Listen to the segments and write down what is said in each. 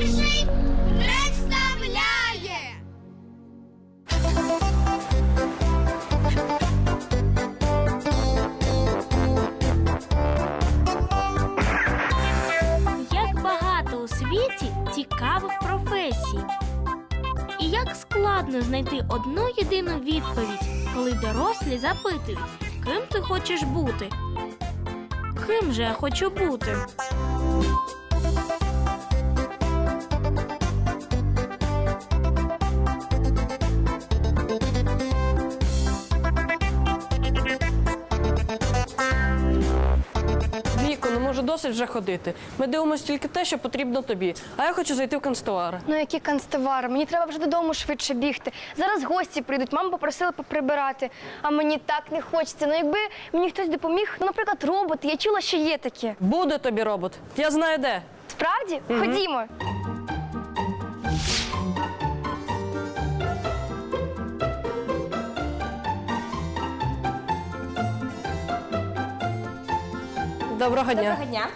перший представляє. Як багато у світі цікавих професій. І як складно знайти одну єдину відповідь, коли дорослі запитують, ким ти хочеш бути? Ким же я хочу бути? Досить вже ходити. Ми дивимося тільки те, що потрібно тобі. А я хочу зайти в канцтовари. Ну які канцтовари? Мені треба вже додому швидше бігти. Зараз гості прийдуть, Мама попросила поприбирати. А мені так не хочеться. Ну якби мені хтось допоміг, ну, наприклад, роботи, я чула, що є такі. Буде тобі робот. Я знаю де. Справді? Ходімо. Доброго дня. дня.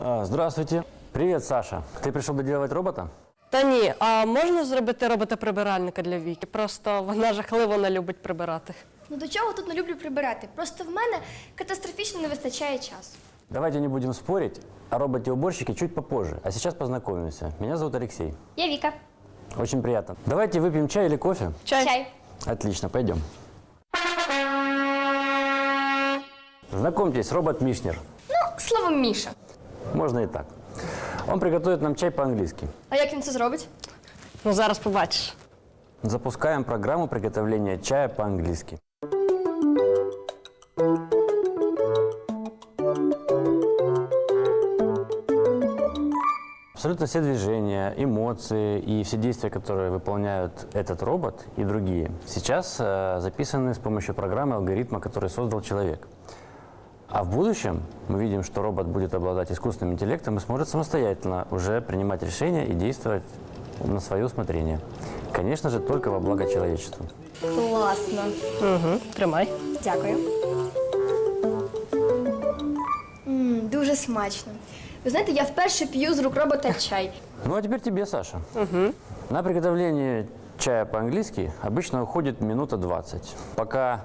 А, Здравствуйте. Привет, Саша. Ты пришел доделывать робота? Та ні, а можна зробити робота-прибиральника для Віки? Просто вона жахливо не любить прибирати. Ну до чого тут не люблю прибирати? Просто в мене катастрофічно не вистачає часу. Давайте не будем спорить. О роботе-уборщике чуть попозже. А сейчас познакомимся. Меня зовут Алексей. Я Віка. Очень приятно. Давайте выпьем чай или кофе? Чай. Отлично, пойдем. Знакомьтесь, робот Мишнер. Ну, словом, Міша. Можно и так. Он приготовит нам чай по-английски. А як він це зробить? Ну зараз побачиш. Запускаем программу приготовления чая по-английски. Абсолютно все движения, эмоции и все действия, которые выполняют этот робот и другие, сейчас э, записаны с помощью программы алгоритма, который создал человек. А в будущем мы видим, что робот будет обладать искусственным интеллектом и сможет самостоятельно уже принимать решения и действовать на свое усмотрение. Конечно же, только во благо человечеству. Класно. Угу. Тримай. Дякую. Мм, дуже смачно. Ви знаєте, я вперше п'ю з рук робота чай. Ну а теперь тебе, Саша. На приготовление чая по-английски обычно уходит минута 20. Пока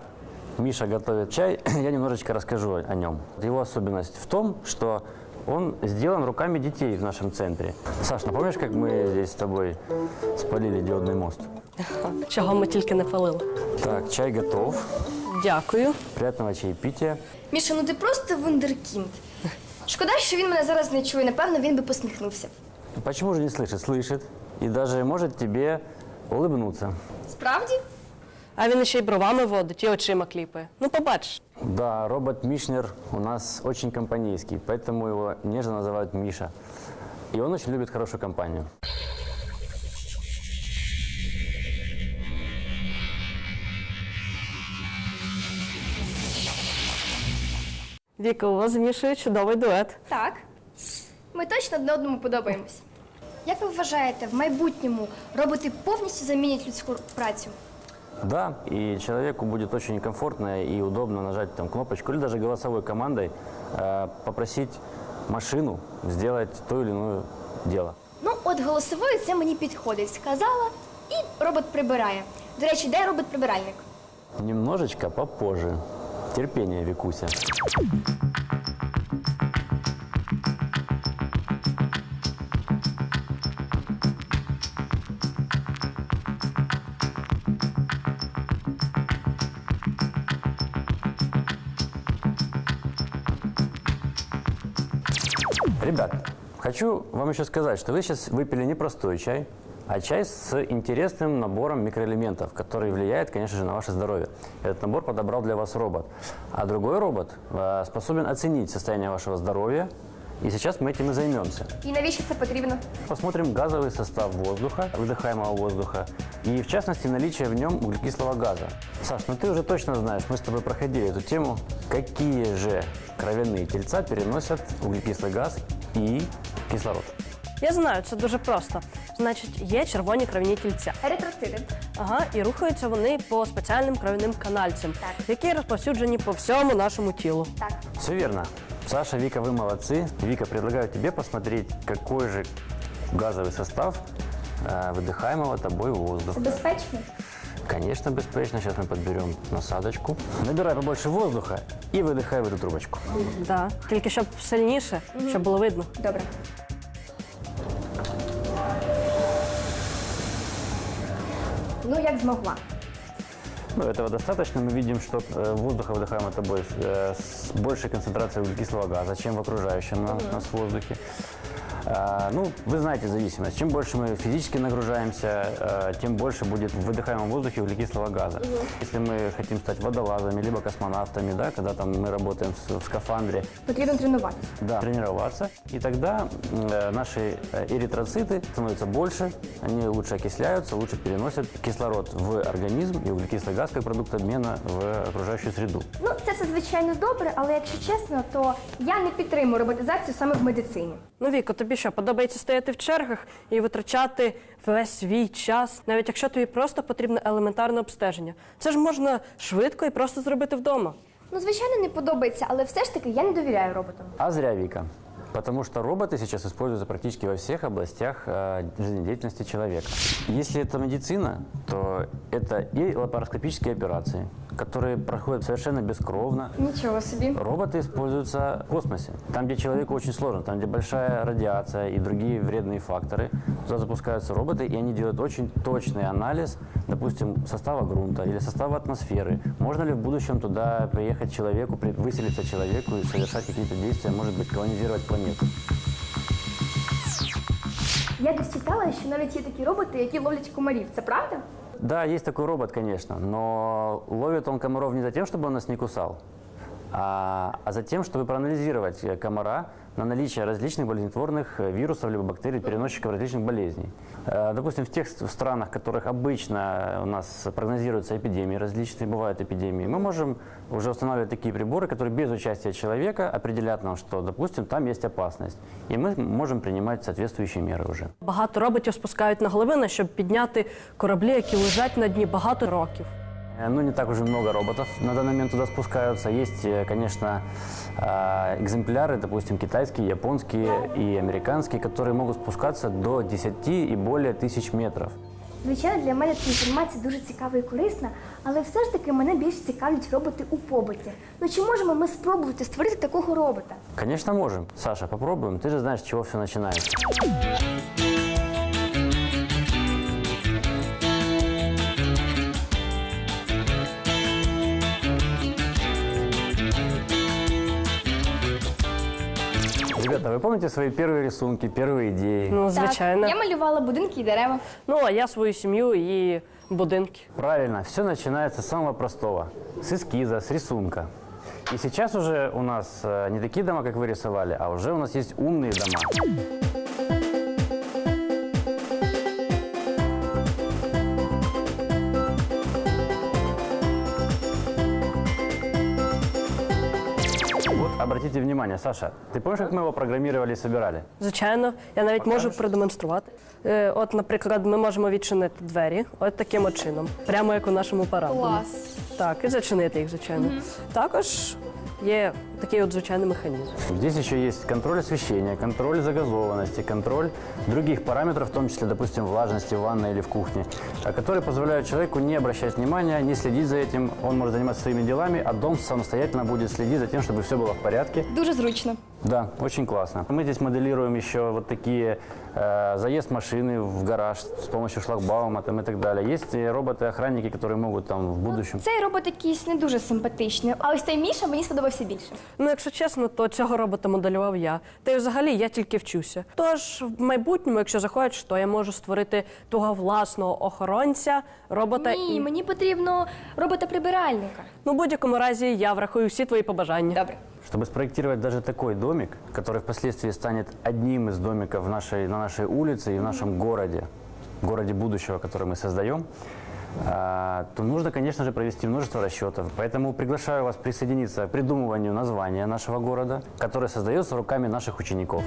Миша готовит чай, я немножечко расскажу о нем. Его особенность в том, что он сделан руками детей в нашем центре. Саш, напомнишь, как мы здесь с тобой спалили диодный мост? Чого ми тільки не палили. Так, чай готов. Дякую. Приятного чаепития. Міша, ну ти просто вундеркінд. Шкода, що він мене зараз не чує. Напевно, він би посміхнувся. Почему же не слышит? Слышит. И даже может тебе улыбнуться. Справді? А він ще й бровами водить і очима кліпає. Ну побачиш. Да, робот Мишнер у нас очень компанейский, поэтому его нежно называют Миша. И он очень любит хорошую компанию. Віка, у вас змішує чудовий дует. Так. Ми точно одне одному подобаємось. Як ви вважаєте, в майбутньому роботи повністю замінять людську працю? Да, и человеку будет очень комфортно и удобно нажать там кнопочку или даже голосовой командой э, попросить машину сделать то или иное дело. Ну, от голосовою це мені підходить. Сказала, і робот прибирає. До речі, де робот-прибиральник? Немножечко попозже. Терпение, Викуся. Ребят, хочу вам еще сказать, что вы сейчас выпили не простой чай, а чай с интересным набором микроэлементов, который влияет, конечно же, на ваше здоровье. Этот набор подобрал для вас робот. А другой робот э, способен оценить состояние вашего здоровья, и сейчас мы этим и займемся. І навіщо це потрібно? Посмотрим газовый состав воздуха, выдыхаемого воздуха, и в частности наличие в нем углекислого газа. Саш, ну ты уже точно знаешь, мы с тобой проходили эту тему, какие же кровяные тельца переносят углекислый газ и кислород. Я знаю, це дуже просто. Значить, є червоні кров'яні тільця. Еритроцити. Ага, і рухаються вони по спеціальним кров'яним канальцям, Так. які розповсюджені по всьому нашому тілу. Так. Все верно. Саша, Вика, вы молодцы. Вика, предлагаю тебе посмотреть, какой же газовый состав э, выдыхаемого тобой воздуха. Безпечно? Конечно, беспечно. Сейчас мы подберем насадочку. Набирай побольше воздуха и выдыхай в эту трубочку. Да. Тільки щоб сильніше, щоб було видно. Добре. Ну, як змогла. Ну, этого достаточно. Мы видим, что э, воздуха выдыхаемого тобой э, с большей концентрацией углекислого газа, чем в окружающем на- нас воздухе. А, ну, вы знаете зависимость. Чем больше мы физически нагружаемся, э, тем больше будет в выдыхаемом воздухе углекислого газа. Если мы хотим стать водолазами, либо космонавтами, да, когда там мы работаем с- в скафандре, Потрібно тренуватися. да, тренироваться, и тогда э, наши э, эритроциты становятся больше, они лучше окисляются, лучше переносят кислород в организм и углекислый газ как продукт обмена в окружающую среду. Ну, це все звичайно добре, але якщо чесно, то я не підтримую роботизацію саме в медицині. Ну, Віко, тобі що, подобається стояти в чергах і витрачати весь свій час, навіть якщо тобі просто потрібне елементарне обстеження. Це ж можна швидко і просто зробити вдома. Ну, звичайно, не подобається, але все ж таки я не довіряю роботам. А зря, Вика. Потому что роботы сейчас используются практически во всех областях э, жизнедеятельности человека. Если это медицина, то это и лапароскопические операции, которые проходят совершенно бескровно, Нічого собі. Роботы используются в космосе. Там, где человеку очень сложно, там, где большая радиация и другие вредные факторы, туда запускаются роботы, и они делают очень точный анализ, допустим, состава грунта или состава атмосферы. Можно ли в будущем туда приехать человеку, при- выселиться человеку и совершать какие-то действия, может быть, колонизировать планету? Я десь читала, що навіть є такі роботи, які ловлять комарів. Це правда? Да, есть такой робот, конечно, но ловит он комаров не за тем, чтобы он нас не кусал, а, а за тем, чтобы проанализировать э, комара на наличие различных болезнетворных э, вирусов либо бактерий, переносчиков различных болезней. Э, Допустим, в тех с- в странах, в которых обычно у нас прогнозируются эпидемии различные, бывают эпидемии, мы можем уже устанавливать такие приборы, которые без участия человека определят нам, что, допустим, там есть опасность. И мы можем принимать соответствующие меры уже. Багато роботів спускають на глибини, щоб підняти кораблі, які лежать на дні багато років. Э, Ну, не так уже много роботов на данный момент туда спускаются. Есть, э, конечно, э, экземпляры, допустим, китайские, японские и американские, которые могут спускаться до 10 и более тысяч метров. Звичайно, для мене ця інформація дуже цікава і корисна, але все ж таки мене більш цікавлять роботи у побуті. Ну чи можемо ми спробувати створити такого робота? Конечно, можем. Саша, попробуем. Ты же знаешь, с чего все начинается. Ребята, вы помните свои первые рисунки, первые идеи? Ну, звичайно. Так, я малювала будинки і дерева. Ну, а я свою сім'ю і будинки. Правильно, все начинается с самого простого, с эскиза, с рисунка. И сейчас уже у нас э, не такие дома, как вы рисовали, а уже у нас есть умные дома. Обратите внимание, Саша, ти помнишь, як ми його програмували і собирали? Звичайно, я навіть можу продемонструвати. Е, от, наприклад, ми можемо відчинити двері от таким от чином, прямо як у нашому параду. Клас. Так, і зачинити їх, звичайно. Також є такий от звичайний механізм. Здесь еще есть контроль освещения, контроль загазованности, контроль других параметров, в том числе, допустим, влажности в ванной или в кухне, а, которые позволяют человеку не обращать внимания, не следить за этим. Он может заниматься своими делами, а дом самостоятельно будет следить за тем, чтобы все было в порядке. Дуже зручно. Да, очень классно. Мы здесь моделируем еще вот такие заезд машины в гараж с помощью шлагбаума там, и так далее. Есть э, роботы-охранники, которые могут там в будущем Цей робот якийсь не дуже симпатичний, а ось той Міша мені сподобався більше. Ну, якщо чесно, то цього робота моделював я. Та й взагалі я тільки вчуся. Тож в майбутньому, якщо захочеш, то я можу створити того власного охоронця, робота Ні, і мені потрібно робота-прибиральника. ну в будь-якому разі я врахую всі твої побажання. Добре. Чтобы спроектировать даже такой домик, который впоследствии станет одним из домиков в нашей, на нашей улице и в нашем городе, городе будущего, который мы создаем, а, то нужно, конечно же, провести множество расчетов. Поэтому приглашаю вас присоединиться к придумыванию названия нашего города, которое создается руками наших учеников.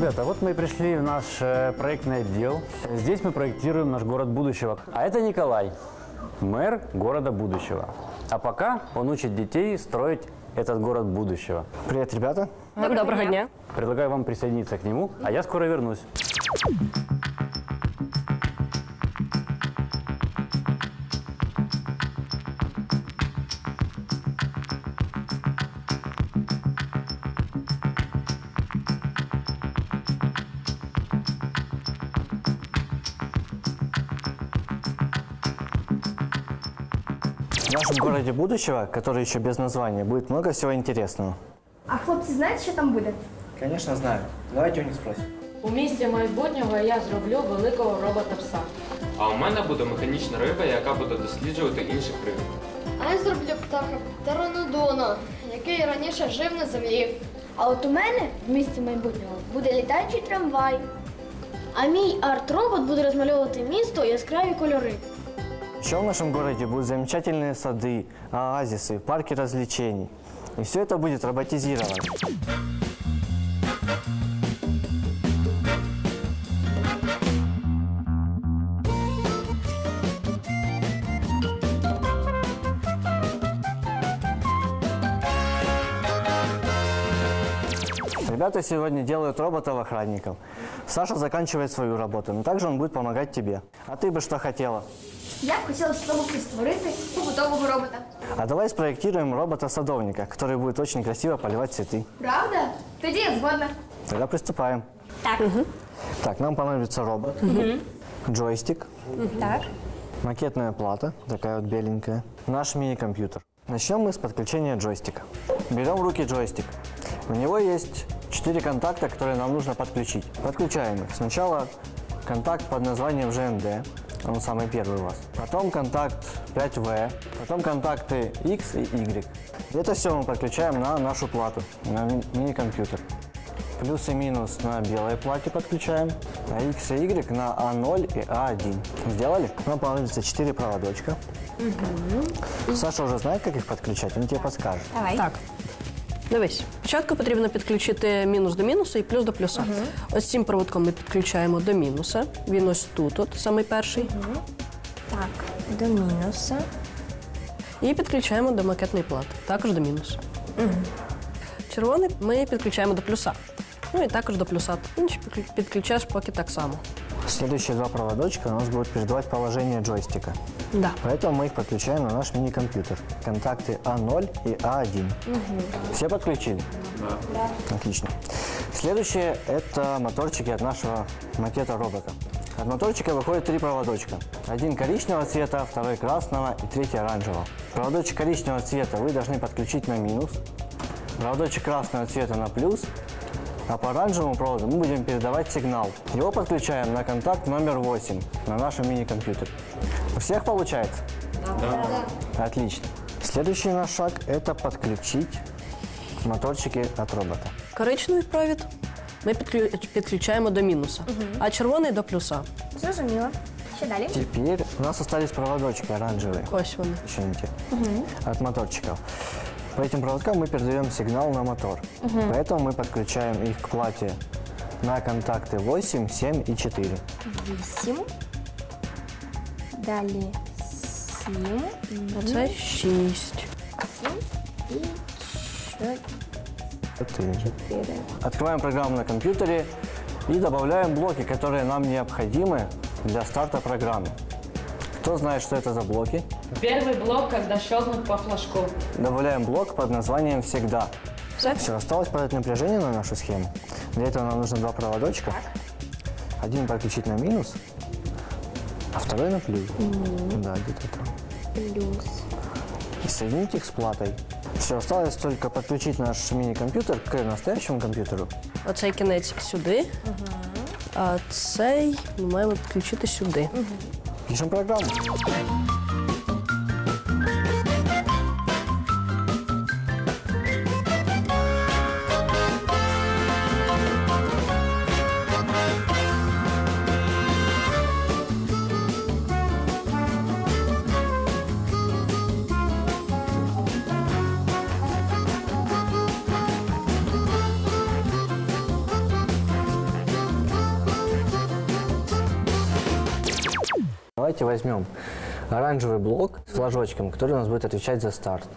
Ребята, вот мы и пришли в наш э, проектный отдел. Здесь мы проектируем наш город будущего. А это Николай, мэр города будущего. А пока он учит детей строить этот город будущего. Привет, ребята. Доброго, дня. Предлагаю вам присоединиться к нему, а я скоро вернусь. Нашем городе будущего, который еще без названия, будет много всего интересного. А хлопці знають, що там буде? Конечно, знаю. Давайте у них спросим. У місті майбутнього я зроблю великого робота-пса. А у мене буде механічна риба, яка буде досліджувати інших риб. А я зроблю птаха Птеранодона, який раніше жив на землі. А от у мене в місті майбутнього буде літаючий трамвай. А мій арт-робот буде розмальовувати місто яскраві кольори. Еще в нашем городе будут замечательные сады, оазисы, парки развлечений. И все это будет роботизировано. Ребята сегодня делают роботов-охранников. Саша заканчивает свою работу, но также он будет помогать тебе. А ты бы что хотела? Я б хотіла спробувати створити побутового робота. А давай спроектируем робота-садовника, который будет очень красиво поливать цветы. Правда? Тоді я згодна. Тогда приступаем. Так. Так, нам понадобится робот, джойстик, Так. макетная плата, такая вот беленькая, наш мини-компьютер. Начнем мы с подключения джойстика. Берем в руки джойстик. У него есть четыре контакта, которые нам нужно подключить. Подключаем их. Сначала контакт под названием GND, он самый первый у вас. Потом контакт 5V, потом контакты X и Y. Это все мы подключаем на нашу плату, на ми- мини-компьютер. Плюс и минус на белой плате подключаем, а X и Y на А0 и А1. Сделали? Нам понадобится 4 проводочка. Саша уже знает, как их подключать, он тебе подскажет. Так. Дивись, спочатку потрібно підключити мінус до мінуса і плюс до плюса. Ось цим проводком ми підключаємо до мінуса. Він ось тут, от, самий перший. Так, до мінуса. І підключаємо до макетної плати, також до мінусу. Червоний ми підключаємо до плюса. Ну і також до плюса. Інші підключаєш поки так само. Следующие два проводочка у нас будут передавать положение джойстика. Да. Поэтому мы их подключаем на наш мини-компьютер. Контакты А0 и А1. Все подключили? Да. Отлично. Следующее – это моторчики от нашего макета робота. От моторчика выходит три проводочка. Один коричневого цвета, второй красного и третий оранжевого. Проводочек коричневого цвета вы должны подключить на минус. Проводочек красного цвета на плюс. А по оранжевому проводу мы будем передавать сигнал. Его подключаем на контакт номер 8 на нашем мини-компьютере. У всех получается? Да. Отлично. Следующий наш шаг – это подключить моторчики от робота. Коричневий провід ми підклю- підключаємо до мінуса, а червоний до плюса. Зрозуміло. Що далі? Теперь у нас остались проводочки оранжевые. Ось вони. Еще не те. От моторчиков. По этим проводкам мы передаем сигнал на мотор. Поэтому мы подключаем их к плате на контакты 8, 7 и 4. Вісім. Далі сім. А це шість. Четыре. Открываем программу на компьютере и добавляем блоки, которые нам необходимы для старта программы. Кто знает, что это за блоки? Первый блок, когда щелкнут по флажку. Добавляем блок под названием «Всегда». Все. Все, осталось подать напряжение на нашу схему. Для этого нам нужно два проводочка. Один подключить на минус, а второй на плюс. Да, где-то там. Плюс. И соединить их с платой. Все, осталось только подключить наш мини-компьютер к настоящему компьютеру. Оцей кінець сюди, а цей ми маємо підключити сюди. Пишем программу. Давайте возьмем оранжевый блок с флажочком, который у нас будет отвечать за старт.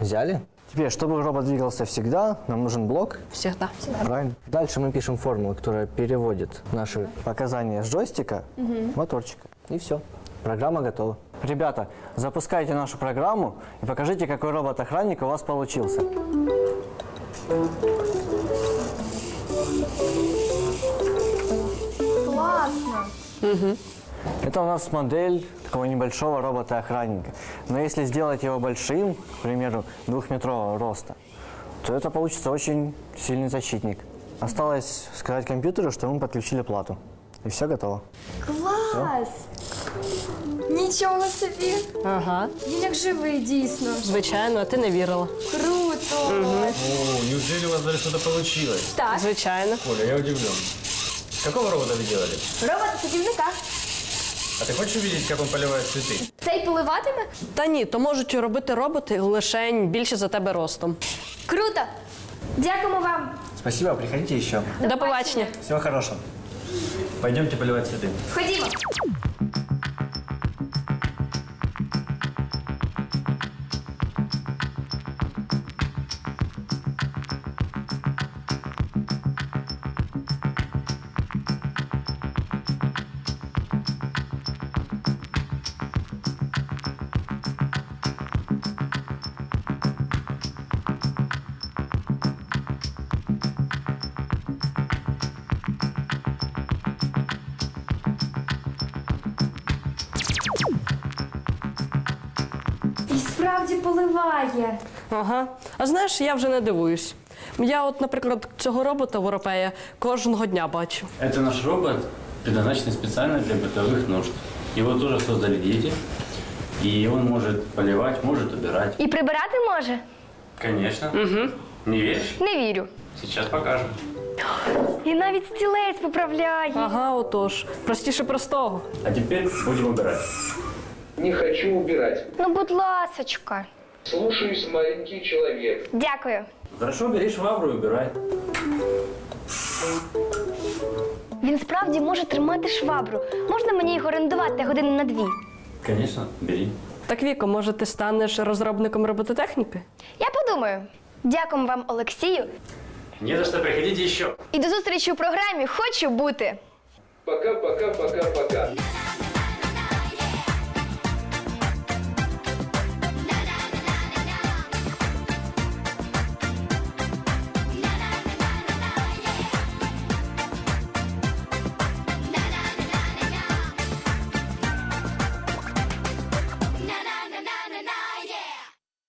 Взяли? Теперь, чтобы робот двигался всегда, нам нужен блок. Всегда. Правильно. Дальше мы пишем формулу, которая переводит наши показания с джойстика в моторчик. И все. Программа готова. Ребята, запускайте нашу программу и покажите, какой робот-охранник у вас получился. Класно. Это у нас модель такого небольшого робота-охранника. Но если сделать его большим, к примеру, двухметрового роста, то это получится очень сильный защитник. Осталось сказать компьютеру, что мы подключили плату. И все готово. Клас! Нічого собі! Ага. Він як живий, дійсно. Звичайно, а ти не вірила. Круто! О, неужели у вас даже что-то получилось? Так, Звичайно. Оля, я удивлен. Какого робота вы делали? робот садівника. А ты хочешь увидеть, как он поливает цветы? Цей поливатиме? Та ні, то можуть робити роботи лише більше за тебе ростом. Круто! Дякуємо вам. Спасибо, приходите еще. До побачення. Всего хорошего. Пойдемте поливать цветы. Ходімо. справді поливає. Ага. А знаєш, я вже не дивуюсь. Я, от, наприклад, цього робота Воропея кожного дня бачу. Это наш робот, предназначенный специально для бытовых нужд. Его тоже создали дети, и он может поливать, может убирать. І прибирати може? Конечно. Не веришь? Не вірю. Сейчас покажем. І навіть стілець поправляє. Ага, отож. Простіше простого. А теперь будем убирать. Не хочу убирать. Ну, будь ласочка. Слушаюсь, маленький человек. Дякую. Хорошо, бери швабру и убирай. Він справді може тримати швабру. Можна мені його орендувати години на дві? Конечно, бери. Так, Віко, може, ти станеш розробником робототехніки? Я подумаю. Дякуємо вам, Олексію. Не за что, приходите еще. І до зустрічі у програмі Хочу бути. Пока, пока, пока, пока.